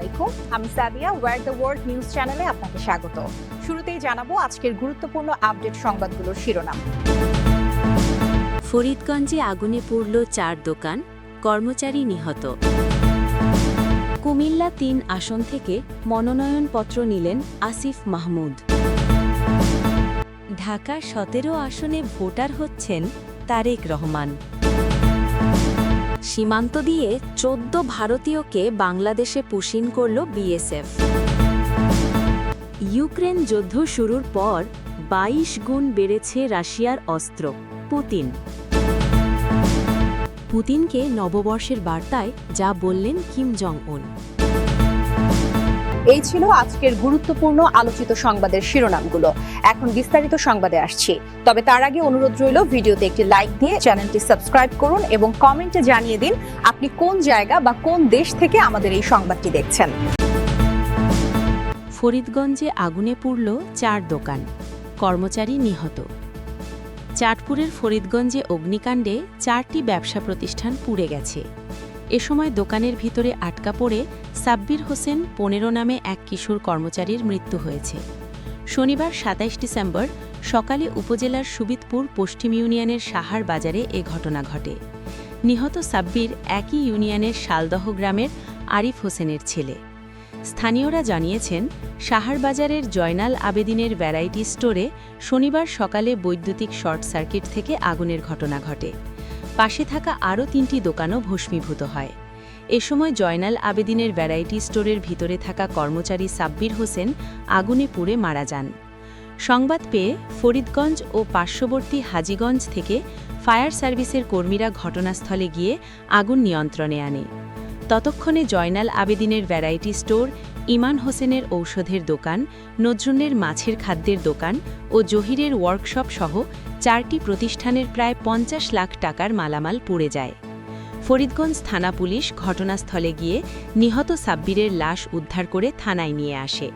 আলাইকুম। আমি Sadia war the world news চ্যানেলে আপনাকে স্বাগত। শুরুতেই জানাব আজকের গুরুত্বপূর্ণ আপডেট সংবাদগুলোর শিরোনাম। ফরিদগঞ্জে আগুনে পুড়ল চার দোকান, কর্মচারী নিহত। কুমিল্লা তিন আসন থেকে মনোনয়নপত্র নিলেন আসিফ মাহমুদ। ঢাকা সতেরো আসনে ভোটার হচ্ছেন তারেক রহমান। সীমান্ত দিয়ে চোদ্দ ভারতীয়কে বাংলাদেশে পুশিন করল বিএসএফ। ইউক্রেন যুদ্ধ শুরুর পর ২২ গুণ বেড়েছে রাশিয়ার অস্ত্র, পুতিন। পুতিনকে নববর্ষের বার্তায় যা বললেন কিম জং উন এই ছিল আজকের গুরুত্বপূর্ণ আলোচিত সংবাদের শিরোনামগুলো। এখন বিস্তারিত সংবাদে আসছি। তবে তার আগে অনুরোধ রইল, ভিডিওতে একটি লাইক দিয়ে চ্যানেলটি সাবস্ক্রাইব করুন এবং কমেন্টে জানিয়ে দিন আপনি কোন জায়গা বা কোন দেশ থেকে আমাদের এই সংবাদটি দেখছেন। ফরিদগঞ্জে আগুনে পুড়ল চার দোকান। কর্মচারী নিহত। চাঁদপুরের ফরিদগঞ্জে অগ্নিকাণ্ডে চারটি ব্যবসা প্রতিষ্ঠান পুড়ে গেছে। এ সময় দোকানের ভিতরে আটকা পড়ে সাব্বির হোসেন পনেরো নামে এক কিশোর কর্মচারীর মৃত্যু হয়েছে। শনিবার সাতাইশ ডিসেম্বর সকালে উপজেলার সুবিদপুর পশ্চিম ইউনিয়নের সাহার বাজারে এ ঘটনা ঘটে। নিহত সাব্বির একই ইউনিয়নের শালদহ গ্রামের আরিফ হোসেনের ছেলে। স্থানীয়রা জানিয়েছেন সাহারবাজারের জয়নাল আবেদিনের ভ্যারাইটি স্টোরে শনিবার সকালে বৈদ্যুতিক শর্ট সার্কিট থেকে আগুনের ঘটনা ঘটে। পাশে থাকা আরও তিনটি দোকানও ভস্মীভূত হয়। এ সময় জয়নাল আবেদিনের ভ্যারাইটি স্টোরের ভিতরে থাকা কর্মচারী সাব্বির হোসেন আগুনে পুড়ে মারা যান। সংবাদ পেয়ে ফরিদগঞ্জ ও পার্শ্ববর্তী হাজীগঞ্জ থেকে ফায়ার সার্ভিসের কর্মীরা ঘটনাস্থলে গিয়ে আগুন নিয়ন্ত্রণে আনে। ততক্ষণে জয়নাল আবেদিনের ভ্যারাইটি স্টোর, ইমান হোসেনের ঔষধের দোকান, নজরুলের মাছের খাদ্যের দোকান ও জহিরের ওয়ার্কশপ সহ চারটি প্রতিষ্ঠানের প্রায় পঞ্চাশ লাখ টাকার মালামাল পুড়ে যায়। ফরিদগঞ্জ থানা পুলিশ ঘটনাস্থলে গিয়ে নিহত সাব্বিরের লাশ উদ্ধার করে থানায় নিয়ে আসে।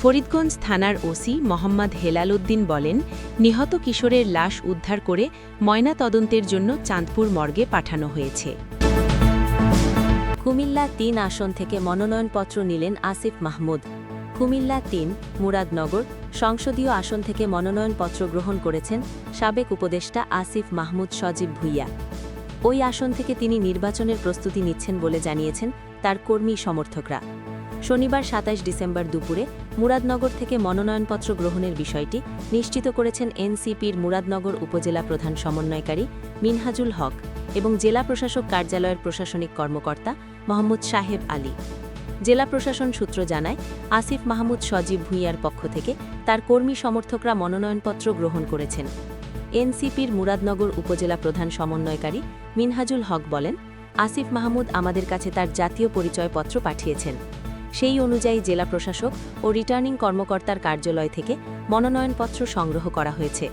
ফরিদগঞ্জ থানার ওসি মোহাম্মদ হেলাল উদ্দিন বলেন, নিহত কিশোরের লাশ উদ্ধার করে ময়না তদন্তের জন্য চাঁদপুর মর্গে পাঠানো হয়েছে। কুমিল্লা তিন আসন থেকে মনোনয়নপত্র নিলেন আসিফ মাহমুদ। কুমিল্লা তিন, মুরাদনগর, সংসদীয় আসন থেকে মনোনয়নপত্র গ্রহণ করেছেন সাবেক উপদেষ্টা আসিফ মাহমুদ সজীব ভুইয়া। ওই আসন থেকে তিনি নির্বাচনের প্রস্তুতি নিচ্ছেন বলে জানিয়েছেন তার কর্মী সমর্থকরা। শনিবার সাতাইশ ডিসেম্বর দুপুরে মুরাদনগর থেকে মনোনয়নপত্র গ্রহণের বিষয়টি নিশ্চিত করেছেন এনসিপির মুরাদনগর উপজেলা প্রধান সমন্বয়কারী মিনহাজুল হক এবং জেলা প্রশাসক কার্যালয়ের প্রশাসনিক কর্মকর্তা মোহাম্মদ সাহেব আলী। জেলা প্রশাসন সূত্র জানায়, আসিফ মাহমুদ সজীব ভুঁইয়ার পক্ষ থেকে তার কর্মী সমর্থকরা মনোনয়নপত্র গ্রহণ করেছেন। এনসিপির মুরাদনগর উপজেলা প্রধান সমন্বয়কারী মিনহাজুল হক বলেন, আসিফ মাহমুদ আমাদের কাছে তার জাতীয় পরিচয়পত্র পাঠিয়েছেন। সেই অনুযায়ী জেলা প্রশাসক ও রিটার্নিং কর্মকর্তার কার্যালয় থেকে মনোনয়নপত্র সংগ্রহ করা হয়েছে।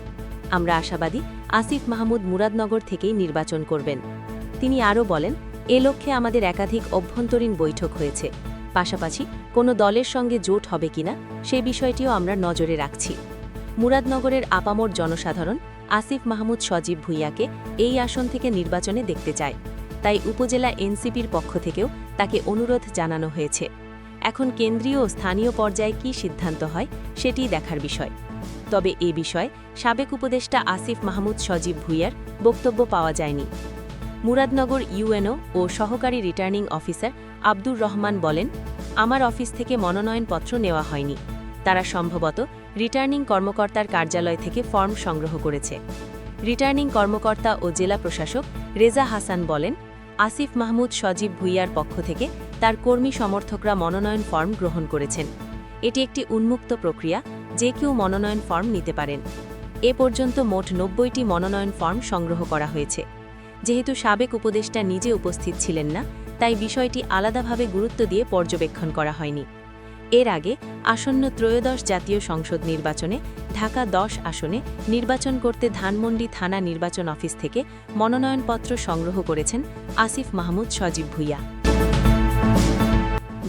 আমরা আশাবাদী আসিফ মাহমুদ মুরাদনগর থেকেই নির্বাচন করবেন। তিনি আরও বলেন, এ লক্ষ্যে আমাদের একাধিক অভ্যন্তরীণ বৈঠক হয়েছে। পাশাপাশি কোনো দলের সঙ্গে জোট হবে কিনা সে বিষয়টিও আমরা নজরে রাখছি। মুরাদনগরের আপামর জনসাধারণ আসিফ মাহমুদ সজীব ভুইয়াকে এই আসন থেকে নির্বাচনে দেখতে চায়, তাই উপজেলা এনসিপির পক্ষ থেকেও তাকে অনুরোধ জানানো হয়েছে। এখন কেন্দ্রীয় ও স্থানীয় পর্যায়ে কী সিদ্ধান্ত হয় সেটিই দেখার বিষয়। তবে এ বিষয়ে সাবেক উপদেষ্টা আসিফ মাহমুদ সজীব ভুইয়ার বক্তব্য পাওয়া যায়নি। মুরাদনগর ইউএনও ও সহকারী রিটার্নিং অফিসার আব্দুর রহমান বলেন, আমার অফিস থেকে মনোনয়নপত্র নেওয়া হয়নি। তারা সম্ভবত রিটার্নিং কর্মকর্তার কার্যালয় থেকে ফর্ম সংগ্রহ করেছে। রিটার্নিং কর্মকর্তা ও জেলা প্রশাসক রেজা হাসান বলেন, আসিফ মাহমুদ সজীব ভুইয়ার পক্ষ থেকে তার কর্মী সমর্থকরা মনোনয়ন ফর্ম গ্রহণ করেছেন। এটি একটি উন্মুক্ত প্রক্রিয়া, যে কেউ মনোনয়ন ফর্ম নিতে পারেন। এ পর্যন্ত মোট নব্বইটি মনোনয়ন ফর্ম সংগ্রহ করা হয়েছে। যেহেতু সাবেক উপদেষ্টা নিজে উপস্থিত ছিলেন না, তাই বিষয়টি আলাদাভাবে গুরুত্ব দিয়ে পর্যবেক্ষণ করা হয়নি। এর আগে আসন্ন ত্রয়োদশ জাতীয় সংসদ নির্বাচনে ঢাকা দশ আসনে নির্বাচন করতে ধানমন্ডি থানা নির্বাচন অফিস থেকে মনোনয়নপত্র সংগ্রহ করেছেন আসিফ মাহমুদ সজীব ভুইয়া।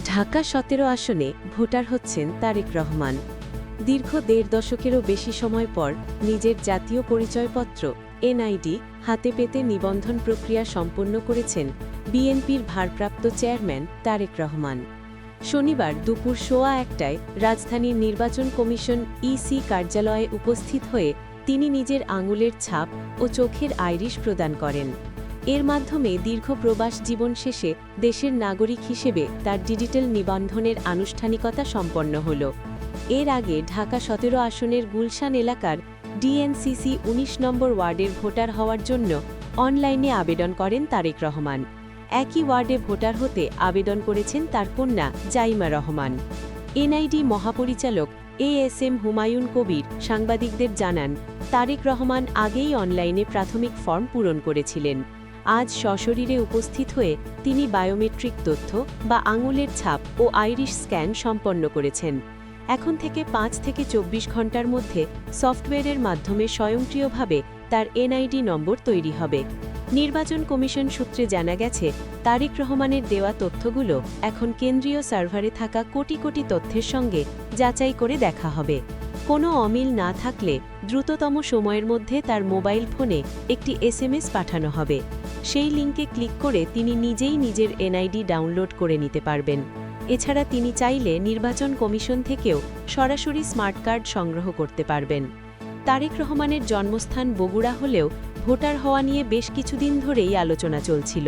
ঢাকা সতেরো আসনে ভোটার হচ্ছেন তারেক রহমান। দীর্ঘ দেড় দশকেরও বেশি সময় পর নিজের জাতীয় পরিচয়পত্র এনআইডি হাতে পেতে নিবন্ধন প্রক্রিয়া সম্পন্ন করেছেন বিএনপির ভারপ্রাপ্ত চেয়ারম্যান তারেক রহমান। শনিবার দুপুর সোয়া একটায় রাজধানীর নির্বাচন কমিশন ইসি কার্যালয়ে উপস্থিত হয়ে তিনি নিজের আঙুলের ছাপ ও চোখের আইরিশ প্রদান করেন। এর মাধ্যমে দীর্ঘ প্রবাস জীবন শেষে দেশের নাগরিক হিসেবে তার ডিজিটাল নিবন্ধনের আনুষ্ঠানিকতা সম্পন্ন হল। এর আগে ঢাকা সতেরো আসনের গুলশান এলাকার ডিএনসিসি ১৯ নম্বর ওয়ার্ডের ভোটার হওয়ার জন্য অনলাইনে আবেদন করেন তারেক রহমান। একই ওয়ার্ডে ভোটার হতে আবেদন করেছেন তার কন্যা জাইমা রহমান। এনআইডি মহাপরিচালক A S M Humayun Kabir সাংবাদিকদের জানান, তারেক রহমান আগেই অনলাইনে প্রাথমিক ফর্ম পূরণ করেছিলেন। আজ সশরীরে উপস্থিত হয়ে তিনি বায়োমেট্রিক তথ্য বা আঙুলের ছাপ ও আইরিশ স্ক্যান সম্পন্ন করেছেন। এখন থেকে পাঁচ থেকে চব্বিশ ঘণ্টার মধ্যে সফটওয়্যারের মাধ্যমে স্বয়ংক্রিয়ভাবে তার এনআইডি নম্বর তৈরি হবে। নির্বাচন কমিশন সূত্রে জানা গেছে, তারেক রহমানের দেওয়া তথ্যগুলো এখন কেন্দ্রীয় সার্ভারে থাকা কোটি কোটি তথ্যের সঙ্গে যাচাই করে দেখা হবে। কোনো অমিল না থাকলে দ্রুততম সময়ের মধ্যে তার মোবাইল ফোনে একটি এসএমএস পাঠানো হবে। সেই লিঙ্কে ক্লিক করে তিনি নিজেই নিজের এনআইডি ডাউনলোড করে নিতে পারবেন। এছাড়া তিনি চাইলে নির্বাচন কমিশন থেকেও সরাসরি স্মার্ট কার্ড সংগ্রহ করতে পারবেন। তারেক রহমানের জন্মস্থান বগুড়া হলেও ভোটার হওয়া নিয়ে বেশ কিছুদিন ধরেই আলোচনা চলছিল।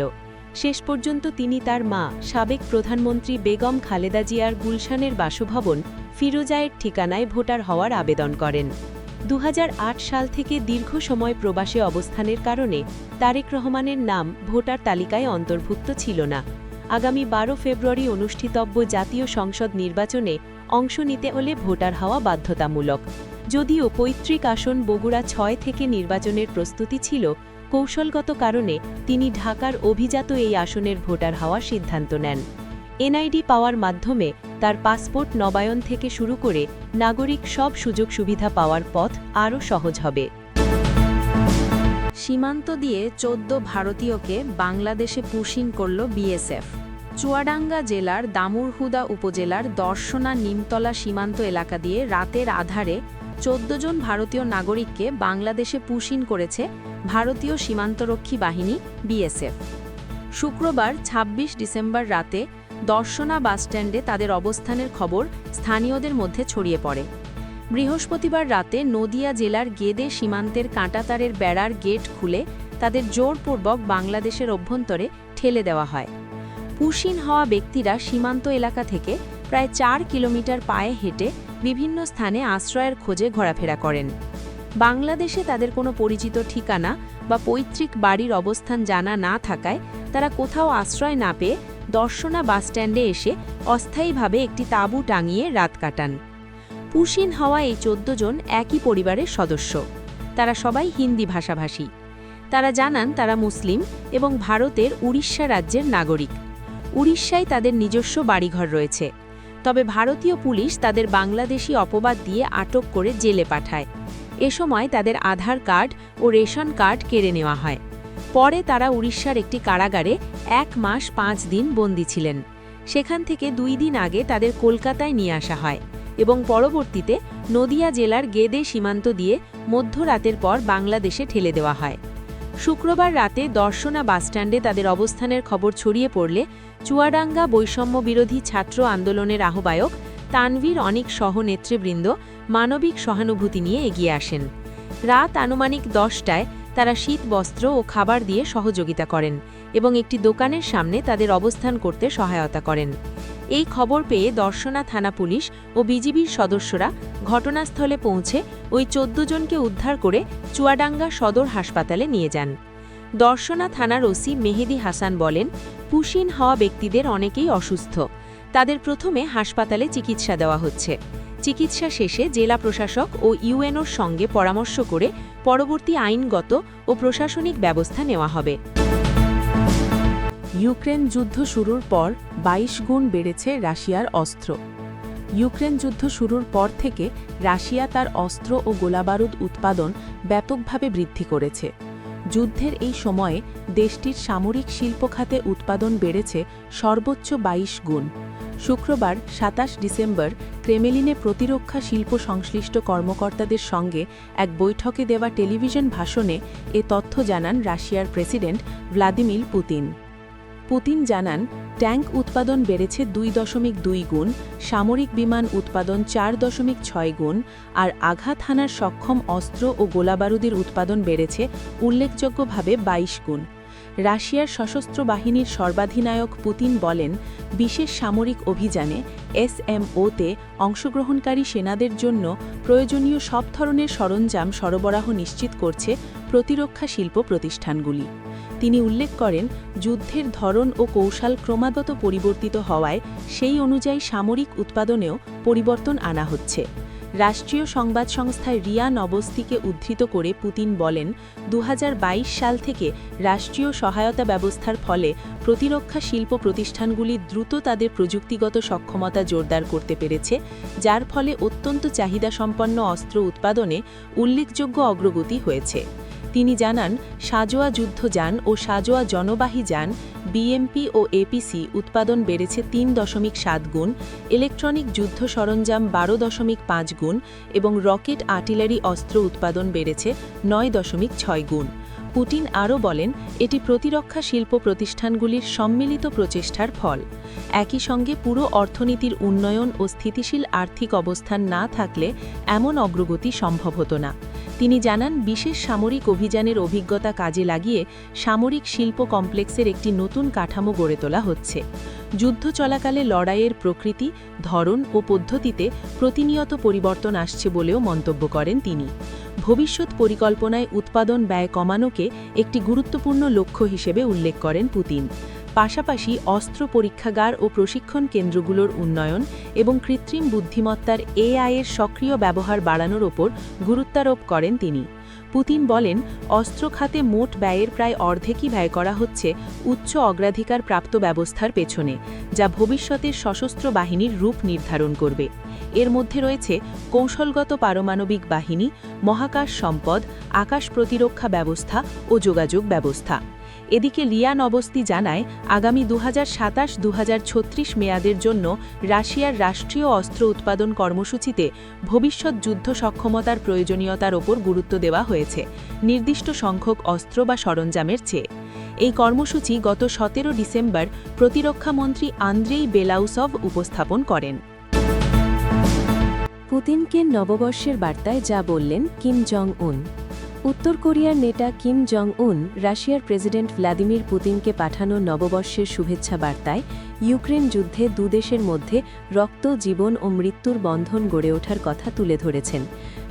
শেষ পর্যন্ত তিনি তার মা, সাবেক প্রধানমন্ত্রী বেগম খালেদা জিয়ার গুলশানের বাসভবন ফিরোজায়ের ঠিকানায় ভোটার হওয়ার আবেদন করেন। দু হাজার আট সাল থেকে দীর্ঘ সময় প্রবাসে অবস্থানের কারণে তারেক রহমানের নাম ভোটার তালিকায় অন্তর্ভুক্ত ছিল না। আগামী বারো ফেব্রুয়ারি অনুষ্ঠিতব্য জাতীয় সংসদ নির্বাচনে অংশ নিতে হলে ভোটার হওয়া বাধ্যতামূলক। যদিও পৈতৃক আসন বগুড়া ছয় থেকে নির্বাচনের প্রস্তুতি ছিল, কৌশলগত কারণে তিনি ঢাকার অভিজাত এই আসনের ভোটার হওয়ার সিদ্ধান্ত নেন। এনআইডি পাওয়ার মাধ্যমে তার পাসপোর্ট নবায়ন থেকে শুরু করে নাগরিক সব সুযোগ সুবিধা পাওয়ার পথ আরও সহজ হবে। সীমান্ত দিয়ে চোদ্দ ভারতীয়কে বাংলাদেশে পুশিন করল বিএসএফ। চুয়াডাঙ্গা জেলার দামুরহুদা উপজেলার দর্শনা নিমতলা সীমান্ত এলাকা দিয়ে রাতের আধারে চোদ্দ জন ভারতীয় নাগরিককে বাংলাদেশে পুশিন করেছে ভারতীয় সীমান্তরক্ষী বাহিনী, বিএসএফ। শুক্রবার ২৬ ডিসেম্বর রাতে দর্শনা বাসস্ট্যান্ডে তাদের অবস্থানের খবর স্থানীয়দের মধ্যে ছড়িয়ে পড়ে। বৃহস্পতিবার রাতে নদিয়া জেলার গেদে সীমান্তের কাঁটাতারের বেড়ার গেট খুলে তাদের জোরপূর্বক বাংলাদেশের অভ্যন্তরে ঠেলে দেওয়া হয়। পুশিন হওয়া ব্যক্তিরা সীমান্ত এলাকা থেকে প্রায় চার কিলোমিটার পায়ে হেঁটে বিভিন্ন স্থানে আশ্রয়ের খোঁজে ঘোরাফেরা করেন। বাংলাদেশে তাদের কোনো পরিচিত ঠিকানা বা পৈতৃক বাড়ির অবস্থান জানা না থাকায় তারা কোথাও আশ্রয় না পেয়ে দর্শনা বাসস্ট্যান্ডে এসে অস্থায়ীভাবে একটি তাঁবু টাঙিয়ে রাত কাটান। পুশিন হওয়া এই চোদ্দ জন একই পরিবারের সদস্য। তারা সবাই হিন্দি ভাষাভাষী। তারা জানান তারা মুসলিম এবং ভারতের উড়িষ্যা রাজ্যের নাগরিক। উড়িষ্যায় তাদের নিজস্ব বাড়িঘর রয়েছে। তবে ভারতীয় পুলিশ তাদের বাংলাদেশি অপবাদ দিয়ে আটক করে জেলে পাঠায়। এ সময় তাদের আধার কার্ড ও রেশন কার্ড কেড়ে নেওয়া হয়। পরে তারা উড়িষ্যার একটি কারাগারে এক মাস পাঁচ দিন বন্দী ছিলেন। সেখান থেকে দুই দিন আগে তাদের কলকাতায় নিয়ে আসা হয়। এবং পরবর্তীতে নদিয়া জেলার গেদে সীমান্ত দিয়ে মধ্যরাতের পর বাংলাদেশে ঠেলে দেওয়া হয়। শুক্রবার রাতে দর্শনা বাসস্ট্যান্ডে তাদের অবস্থানের খবর ছড়িয়ে পড়লে চুয়াডাঙ্গা বৈষম্য বিরোধী ছাত্র আন্দোলনের আহ্বায়ক তানভীর অনেক সহ নেতৃবৃন্দ মানবিক সহানুভূতি নিয়ে এগিয়ে আসেন। রাত আনুমানিক দশটায় তারা শীত, বস্ত্র ও খাবার দিয়ে সহযোগিতা করেন এবং একটি দোকানের সামনে তাদের অবস্থান করতে সহায়তা করেন। এই খবর পেয়ে দর্শনা থানা পুলিশ ও বিজিবির সদস্যরা ঘটনাস্থলে পৌঁছে ওই চোদ্দ জনকে উদ্ধার করে চুয়াডাঙ্গা সদর হাসপাতালে নিয়ে যান। দর্শনা থানার ওসি মেহেদি হাসান বলেন পুশিন হওয়া ব্যক্তিদের অনেকেই অসুস্থ। তাদের প্রথমে হাসপাতালে চিকিৎসা দেওয়া হচ্ছে। চিকিৎসা শেষে জেলা প্রশাসক ও ইউএনওর সঙ্গে পরামর্শ করে পরবর্তী আইনগত ও প্রশাসনিক ব্যবস্থা নেওয়া হবে। ইউক্রেন যুদ্ধ শুরুর পর ২২ গুণ বেড়েছে রাশিয়ার অস্ত্র। ইউক্রেন যুদ্ধ শুরুর পর থেকে রাশিয়া তার অস্ত্র ও গোলাবারুদ উৎপাদন ব্যাপকভাবে বৃদ্ধি করেছে। যুদ্ধের এই সময়ে দেশটির সামরিক শিল্প খাতে উৎপাদন বেড়েছে সর্বোচ্চ ২২ গুণ। শুক্রবার সাতাশ ডিসেম্বর ক্রেমেলিনে প্রতিরক্ষা শিল্প সংশ্লিষ্ট কর্মকর্তাদের সঙ্গে এক বৈঠকে দেওয়া টেলিভিশন ভাষণে এ তথ্য জানান রাশিয়ার প্রেসিডেন্ট ভ্লাদিমির পুতিন। পুতিন জানান, ট্যাঙ্ক উৎপাদন বেড়েছে দুই দশমিক দুই গুণ, সামরিক বিমান উৎপাদন চার দশমিক ছয় গুণ, আর আঘাত হানার সক্ষম অস্ত্র ও গোলাবারুদের উৎপাদন বেড়েছে উল্লেখযোগ্যভাবে ২২ গুণ। রাশিয়ার সশস্ত্র বাহিনীর সর্বাধিনায়ক পুতিন বলেন, বিশেষ সামরিক অভিযানে এসএমওতে অংশগ্রহণকারী সেনাদের জন্য প্রয়োজনীয় সব ধরনের সরঞ্জাম সরবরাহ নিশ্চিত করছে প্রতিরক্ষা শিল্প প্রতিষ্ঠানগুলি। তিনি উল্লেখ করেন, যুদ্ধের ধরন ও কৌশল ক্রমাগত পরিবর্তিত হওয়ায় সেই অনুযায়ী সামরিক উৎপাদনেও পরিবর্তন আনা হচ্ছে। রাষ্ট্রীয় সংবাদ সংস্থায় রিয়া নবস্তিকে উদ্ধৃত করে পুতিন বলেন দু হাজার বাইশ সাল থেকে রাষ্ট্রীয় সহায়তা ব্যবস্থার ফলে প্রতিরক্ষা শিল্প প্রতিষ্ঠানগুলি দ্রুত তাদের প্রযুক্তিগত সক্ষমতা জোরদার করতে পেরেছে, যার ফলে অত্যন্ত চাহিদাসম্পন্ন অস্ত্র উৎপাদনে উল্লেখযোগ্য অগ্রগতি হয়েছে। তিনি জানান, সাজোয়া যুদ্ধযান ও সাজোয়া জনবাহী যান, বিএমপি ও এপিসি উৎপাদন বেড়েছে তিন দশমিক সাত গুণ, ইলেকট্রনিক যুদ্ধ সরঞ্জাম বারো দশমিক পাঁচ গুণ এবং রকেট আর্টিলারি অস্ত্র উৎপাদন বেড়েছে নয় দশমিক ছয় গুণ। পুটিন আরও বলেন, এটি প্রতিরক্ষা শিল্প প্রতিষ্ঠানগুলির সম্মিলিত প্রচেষ্টার ফল। একই সঙ্গে পুরো অর্থনীতির উন্নয়ন ও স্থিতিশীল আর্থিক অবস্থান না থাকলে এমন অগ্রগতি সম্ভব হতো না। তিনি জানান, বিশেষ সামরিক অভিযানের অভিজ্ঞতা কাজে লাগিয়ে সামরিক শিল্প কমপ্লেক্সের একটি নতুন কাঠামো গড়ে তোলা হচ্ছে। যুদ্ধ চলাকালে লড়াইয়ের প্রকৃতি, ধরন ও পদ্ধতিতে প্রতিনিয়ত পরিবর্তন আসছে বলেও মন্তব্য করেন তিনি। ভবিষ্যৎ পরিকল্পনায় উৎপাদন ব্যয় কমানোকে একটি গুরুত্বপূর্ণ লক্ষ্য হিসেবে উল্লেখ করেন পুতিন। পাশাপাশি অস্ত্র পরীক্ষাগার ও প্রশিক্ষণ কেন্দ্রগুলোর উন্নয়ন এবং কৃত্রিম বুদ্ধিমত্তার এআইয়ের সক্রিয় ব্যবহার বাড়ানোর ওপর গুরুত্বারোপ করেন তিনি। পুতিন বলেন, অস্ত্র খাতে মোট ব্যয়ের প্রায় অর্ধেকই ব্যয় করা হচ্ছে উচ্চ অগ্রাধিকার প্রাপ্ত ব্যবস্থার পেছনে, যা ভবিষ্যতের সশস্ত্র বাহিনীর রূপ নির্ধারণ করবে। এর মধ্যে রয়েছে কৌশলগত পারমাণবিক বাহিনী, মহাকাশ সম্পদ, আকাশ প্রতিরক্ষা ব্যবস্থা ও যোগাযোগ ব্যবস্থা। এদিকে লিয়ান অবস্তি জানায়, আগামী দু হাজার সাতাশ মেয়াদের জন্য রাশিয়ার রাষ্ট্রীয় অস্ত্র উৎপাদন কর্মসূচিতে ভবিষ্যৎ যুদ্ধ সক্ষমতার প্রয়োজনীয়তার ওপর গুরুত্ব দেওয়া হয়েছে, নির্দিষ্ট সংখ্যক অস্ত্র বা সরঞ্জামের চেয়ে। এই কর্মসূচি গত সতেরো ডিসেম্বর প্রতিরক্ষামন্ত্রী আন্দ্রেই বেলাউসভ উপস্থাপন করেন। পুতিনকে নববর্ষের বার্তায় যা বললেন কিম জং উন উত্তর কোরিয়ার নেতা কিম জং উন রাশিয়ার প্রেসিডেন্ট ভ্লাদিমির পুতিনকে পাঠানো নববর্ষের শুভেচ্ছা বার্তায় ইউক্রেন যুদ্ধে দুদেশের মধ্যে রক্ত, জীবন ও মৃত্যুর বন্ধন গড়ে ওঠার কথা তুলে ধরেছেন।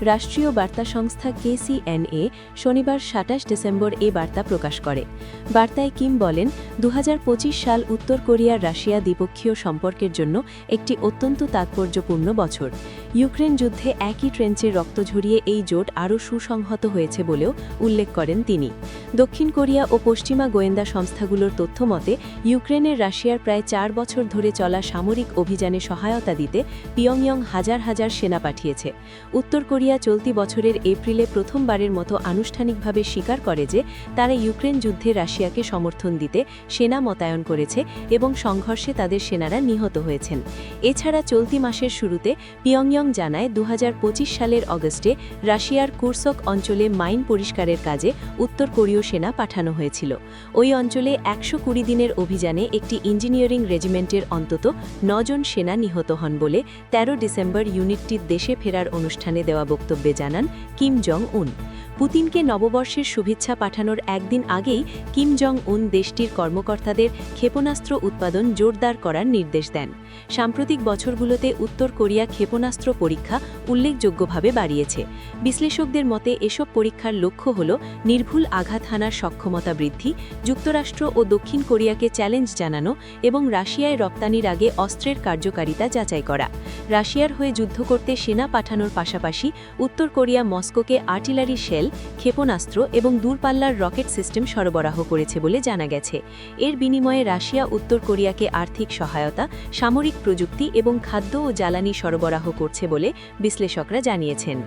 রাষ্ট্রীয় বার্তা সংস্থা কেসিএনএ শনিবার সাতাশ ডিসেম্বর এ বার্তা প্রকাশ করে। বার্তায় কিম বলেন দু হাজার পঁচিশ সাল উত্তর কোরিয়ার রাশিয়া দ্বিপক্ষীয় সম্পর্কের জন্য একটি অত্যন্ত তাৎপর্যপূর্ণ বছর। ইউক্রেন যুদ্ধে একই ট্রেঞ্চের রক্ত ঝরিয়ে এই জোট আরও সুসংহত হয়েছে বলেও উল্লেখ করেন তিনি। দক্ষিণ কোরিয়া ও পশ্চিমা গোয়েন্দা সংস্থাগুলোর তথ্য মতে ইউক্রেনের রাশিয়ার প্রায় চার বছর ধরে চলা সামরিক অভিযানে সহায়তা দিতে পিয়ংইয়ং হাজার হাজার সেনা পাঠিয়েছে। উত্তর কোরিয়া চলতি বছরের এপ্রিলে প্রথমবারের মতো আনুষ্ঠানিকভাবে স্বীকার করে যে তারা ইউক্রেন যুদ্ধে রাশিয়াকে সমর্থন দিতে সেনা মোতায়েন করেছে এবং সংঘর্ষে তাদের সেনারা নিহত হয়েছেন। এছাড়া চলতি মাসের শুরুতে পিয়ংইয়ং জানায় দু হাজার পঁচিশ সালের অগস্টে রাশিয়ার কুরসক অঞ্চলে মাইন পরিষ্কারের কাজে উত্তর কোরীয় সেনা পাঠানো হয়েছিল। ওই অঞ্চলে একশো কুড়ি দিনের অভিযানে একটি ইঞ্জিনিয়ারিং রেজিমেন্টের অন্তত নজন সেনা নিহত হন বলে ১৩ ডিসেম্বর ইউনিটটির দেশে ফেরার অনুষ্ঠানে দেওয়া বক্তব্যে জানান কিম জং উন পুতিনকে নববর্ষের শুভেচ্ছা পাঠানোর একদিন আগেই কিম জং উন দেশটির কর্মকর্তাদের ক্ষেপণাস্ত্র উৎপাদন জোরদার করার নির্দেশ দেন। সাম্প্রতিক বছরগুলোতে উত্তর কোরিয়া ক্ষেপণাস্ত্র পরীক্ষা উল্লেখযোগ্যভাবে বাড়িয়েছে। বিশ্লেষকদের মতে, এসব পরীক্ষার লক্ষ্য হল নির্ভুল আঘাত হানার সক্ষমতা বৃদ্ধি, যুক্তরাষ্ট্র ও দক্ষিণ কোরিয়াকে চ্যালেঞ্জ জানানো এবং রাশিয়ায় রপ্তানির আগে অস্ত্রের কার্যকারিতা যাচাই করা। রাশিয়ার হয়ে যুদ্ধ করতে সেনা পাঠানোর পাশাপাশি উত্তর কোরিয়া মস্কোকে আর্টিলারি শেল ক্ষেপণাস্ত্র এবং দূরপাল্লার রকেট সিস্টেম সরবরাহ করেছে বলে জানা গেছে। এর বিনিময়ে রাশিয়া, উত্তর কোরিয়াকে আর্থিক সহায়তা, সামরিক প্রযুক্তি এবং খাদ্য ও জ্বালানি সরবরাহ করছে বলে বিশ্লেষকরা জানিয়েছেন।